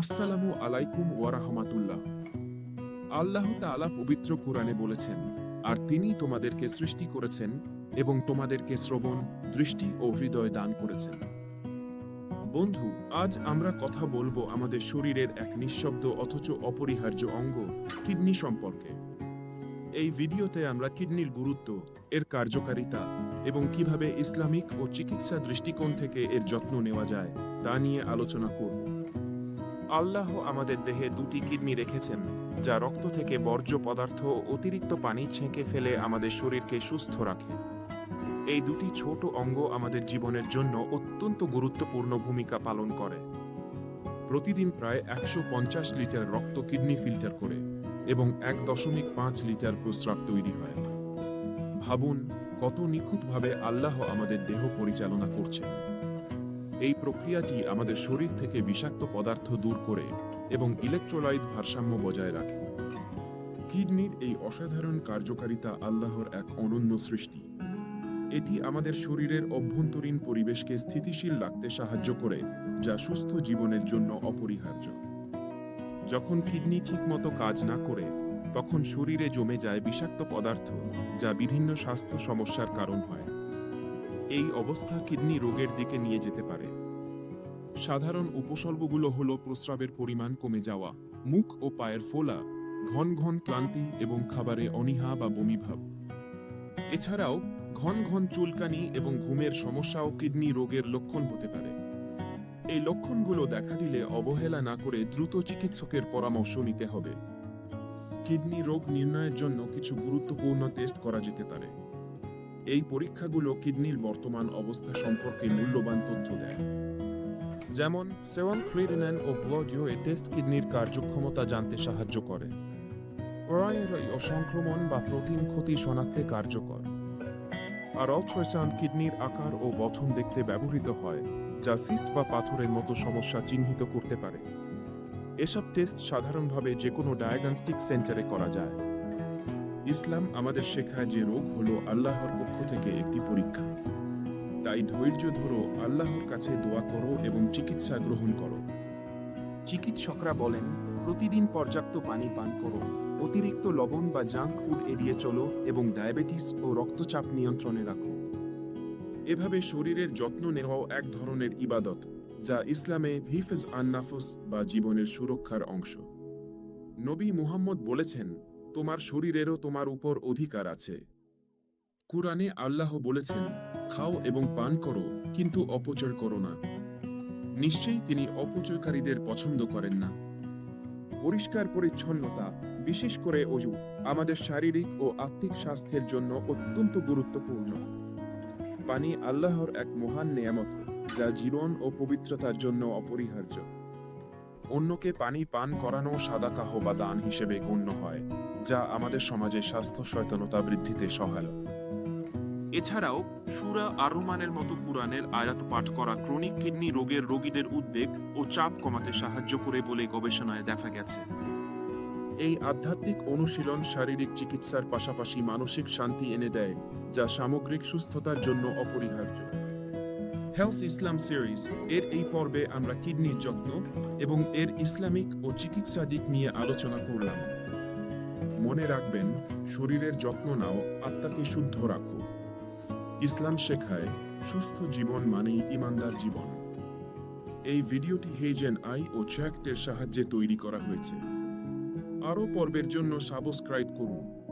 আসসালামু আলাইকুম ওয়ারাহমাতুল্লাহ আল্লাহ তাআলা পবিত্র কোরআনে বলেছেন, আর তিনি তোমাদেরকে সৃষ্টি করেছেন এবং তোমাদেরকে শ্রবণ, দৃষ্টি ও হৃদয় দান করেছেন। বন্ধু, আজ আমরা কথা বলব আমাদের শরীরের এক নিঃশব্দ অথচ অপরিহার্য অঙ্গ, কিডনি সম্পর্কে। এই ভিডিওতে আমরা কিডনির গুরুত্ব, এর কার্যকারিতা এবং কীভাবে ইসলামিক ও চিকিৎসা দৃষ্টিকোণ থেকে এর যত্ন নেওয়া যায় তা নিয়ে আলোচনা করব। আল্লাহ আমাদের দেহে দুটি কিডনি রেখেছেন, যা রক্ত থেকে বর্জ্য পদার্থ অতিরিক্ত পানি ছেঁকে ফেলে আমাদের শরীরকে সুস্থ রাখে। এই দুটি ছোট অঙ্গ আমাদের জীবনের জন্য অত্যন্ত গুরুত্বপূর্ণ ভূমিকা পালন করে। প্রতিদিন প্রায় একশো পঞ্চাশ লিটার রক্ত কিডনি ফিল্টার করে এবং এক দশমিক পাঁচ লিটার প্রস্রাব তৈরি হয়। ভাবুন, কত নিখুঁতভাবে আল্লাহ আমাদের দেহ পরিচালনা করছেন। এই প্রক্রিয়াটি আমাদের শরীর থেকে বিষাক্ত পদার্থ দূর করে এবং ইলেকট্রোলাইট ভারসাম্য বজায় রাখে। কিডনির এই অসাধারণ কার্যকারিতা আল্লাহর এক অনন্য সৃষ্টি। এটি আমাদের শরীরের অভ্যন্তরীণ পরিবেশকে স্থিতিশীল রাখতে সাহায্য করে, যা সুস্থ জীবনের জন্য অপরিহার্য। যখন কিডনি ঠিকমতো কাজ না করে, তখন শরীরে জমে যায় বিষাক্ত পদার্থ, যা বিভিন্ন স্বাস্থ্য সমস্যার কারণ হয়। এই অবস্থা কিডনি রোগের দিকে নিয়ে যেতে পারে। সাধারণ উপসর্গগুলো হল প্রস্রাবের পরিমাণ কমে যাওয়া, মুখ ও পায়ের ফোলা, ঘন ঘন ক্লান্তি এবং খাবারে অনীহা বা বমিভাব। এছাড়াও, ঘন ঘন চুলকানি এবং ঘুমের সমস্যাও কিডনি রোগের লক্ষণ হতে পারে। এই লক্ষণগুলো দেখা দিলে অবহেলা না করে দ্রুত চিকিৎসকের পরামর্শ নিতে হবে। কিডনি রোগ নির্ণয়ের জন্য কিছু গুরুত্বপূর্ণ টেস্ট করা যেতে পারে। এই পরীক্ষাগুলো কিডনির বর্তমান অবস্থা সম্পর্কে মূল্যবান তথ্য দেয়। যেমন সেওয়ান ক্রিডিনান ও ব্লডিও টেস্ট কিডনির কার্যক্ষমতা জানতে সাহায্য করে। ওরাইয়ের এই অসংক্রমণ বা প্রোটিন ক্ষতি শনাক্তে কার্যকর। আর অল্ট্রাসাউন্ড কিডনির আকার ও গঠন দেখতে ব্যবহৃত হয়, যা সিস্ট বা পাথরের মতো সমস্যা চিহ্নিত করতে পারে। এসব টেস্ট সাধারণভাবে যে কোনো ডায়াগনস্টিক সেন্টারে করা যায়। ইসলাম আমাদের শেখায় যে রোগ হলো আল্লাহর পক্ষ থেকে একটি পরীক্ষা। তাই ধৈর্য ধরো, আল্লাহর কাছে দোয়া করো এবং চিকিৎসা গ্রহণ করো। চিকিৎসকরা বলেন, প্রতিদিন পর্যাপ্ত পানি পান করো, অতিরিক্ত লবণ বা জাঙ্ক ফুড এড়িয়ে চলো এবং ডায়াবেটিস ও রক্তচাপ নিয়ন্ত্রণে রাখো। এভাবে শরীরের যত্ন নেওয়াও এক ধরনের ইবাদত, যা ইসলামে হিফেজ আন্নাফুস বা জীবনের সুরক্ষার অংশ। নবী মুহাম্মদ বলেছেন, তোমার শরীরেরও তোমার উপর অধিকার আছে। কুরআনে আল্লাহ বলেছেন খাও এবং পান করো, কিন্তু অপচয় করো না। নিশ্চয়ই তিনি অপচয়কারীদের পছন্দ করেন না। পরিষ্কার পরিচ্ছন্নতা, বিশেষ করে অজু, আমাদের শারীরিক ও আত্মিক স্বাস্থ্যের জন্য অত্যন্ত গুরুত্বপূর্ণ। পানি আল্লাহর এক মহান নেয়ামত, যা জীবন ও পবিত্রতার জন্য অপরিহার্য। অন্যকে পানি পান করানো সাদাকাহ বা দান হিসেবে গণ্য হয়, যা আমাদের সমাজে স্বাস্থ্য সচেতনতা বৃদ্ধিতে সহায়ক। এছাড়াও, সুরা আর রহমানের মতো কুরআনের আয়াত পাঠ করা ক্রনিক কিডনি রোগের রোগীদের উদ্বেগ ও চাপ কমাতে সাহায্য করে বলে গবেষণায় দেখা গেছে। এই আধ্যাত্মিক অনুশীলন শারীরিক চিকিৎসার পাশাপাশি মানসিক শান্তি এনে দেয়, যা সামগ্রিক সুস্থতার জন্য অপরিহার্য। হেলথ ইসলাম সিরিজ এর এই পর্বে আমরা কিডনির যত্ন এবং এর ইসলামিক ও চিকিৎসা দিক নিয়ে আলোচনা করলাম। মনে রাখবেন, শরীরের যত্ন নাও আত্মাকে শুদ্ধ রাখো। ইসলাম শেখায়, সুস্থ জীবন মানেই ইমানদার জীবন। এই ভিডিওটি হেজেন আই ও চ্যাক্টের সাহায্যে তৈরি করা হয়েছে। আরও পর্বের জন্য সাবস্ক্রাইব করুন।